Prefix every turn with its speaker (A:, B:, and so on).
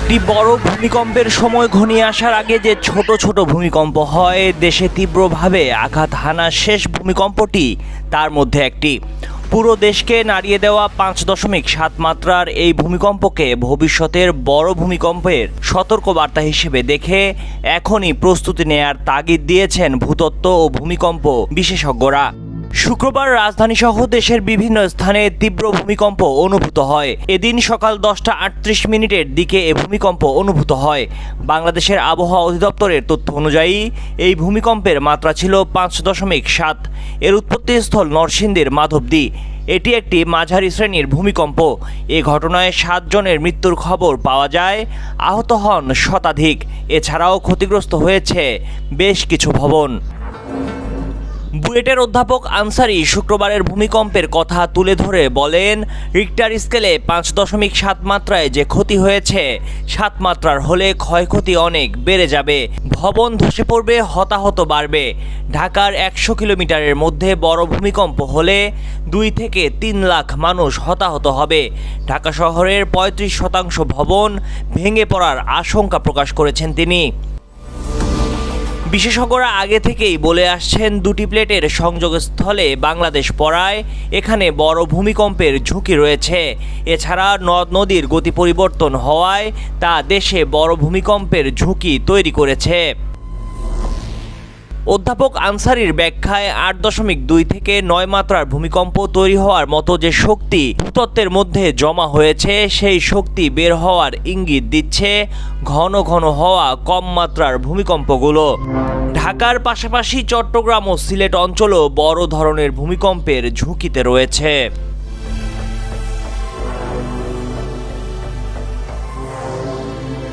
A: একটি বড় ভূমিকম্পের সময় ঘনিয়ে আসার আগে যে ছোট ছোট ভূমিকম্প হয়, দেশে তীব্রভাবে আঘাত হানা শেষ ভূমিকম্পটি তার মধ্যে একটি। পুরো দেশকে নাড়িয়ে দেওয়া পাঁচ দশমিক সাত মাত্রার এই ভূমিকম্পকে ভবিষ্যতের বড় ভূমিকম্পের সতর্কবার্তা হিসেবে দেখে এখনই প্রস্তুতি নেয়ার তাগিদ দিয়েছেন ভূতত্ত্ব ও ভূমিকম্প বিশেষজ্ঞরা। শুক্রবার রাজধানী সহ দেশের বিভিন্ন স্থানে তীব্র ভূমিকম্প অনুভূত হয়। এদিন সকাল দশটা আটত্রিশ মিনিটের দিকে এ ভূমিকম্প অনুভূত হয়। বাংলাদেশের আবহাওয়া অধিদপ্তরের তথ্য অনুযায়ী, এই ভূমিকম্পের মাত্রা ছিল পাঁচ দশমিক সাত। এর উৎপত্তিস্থল নরসিংদীর মাধবদী। এটি একটি মাঝারি শ্রেণির ভূমিকম্প। এ ঘটনায় সাতজনের মৃত্যুর খবর পাওয়া যায়। আহত হন শতাধিক। এছাড়াও ক্ষতিগ্রস্ত হয়েছে বেশ কিছু ভবন। বুয়েটের অধ্যাপক আনসারি শুক্রবারের ভূমিকম্পের কথা তুলে ধরে বলেন, রিক্টার স্কেলে পাঁচ দশমিক সাত মাত্রায় যে ক্ষতি হয়েছে, সাত মাত্রার হলে ক্ষয়ক্ষতি অনেক বেড়ে যাবে। ভবন ধসে পড়বে, হতাহত বাড়বে। ঢাকার একশো কিলোমিটারের মধ্যে বড় ভূমিকম্প হলে দুই থেকে তিন লাখ মানুষ হতাহত হবে। ঢাকা শহরের পঁয়ত্রিশ শতাংশ ভবন ভেঙে পড়ার আশঙ্কা প্রকাশ করেছেন তিনি। বিশেষজ্ঞরা আগে থেকেই বলে আসছেন দুটি প্লেটের সংযোগস্থলে বাংলাদেশ পড়ায় এখানে বড় ভূমিকম্পের ঝুঁকি রয়েছে। এছাড়া নদ নদীর গতি পরিবর্তন হওয়ায় তা দেশে বড় ভূমিকম্পের ঝুঁকি তৈরি করেছে। অধ্যাপক আনসারির ব্যাখ্যায় আট দশমিক দুই থেকে নয় মাত্রার ভূমিকম্প তৈরি হওয়ার মতো যে শক্তি ভূতত্ত্বের মধ্যে জমা হয়েছে, সেই শক্তি বের হওয়ার ইঙ্গিত দিচ্ছে ঘন ঘন হওয়া কম মাত্রার ভূমিকম্পগুলো। ঢাকার পাশাপাশি চট্টগ্রাম ও সিলেট অঞ্চলও বড় ধরনের ভূমিকম্পের ঝুঁকিতে রয়েছে।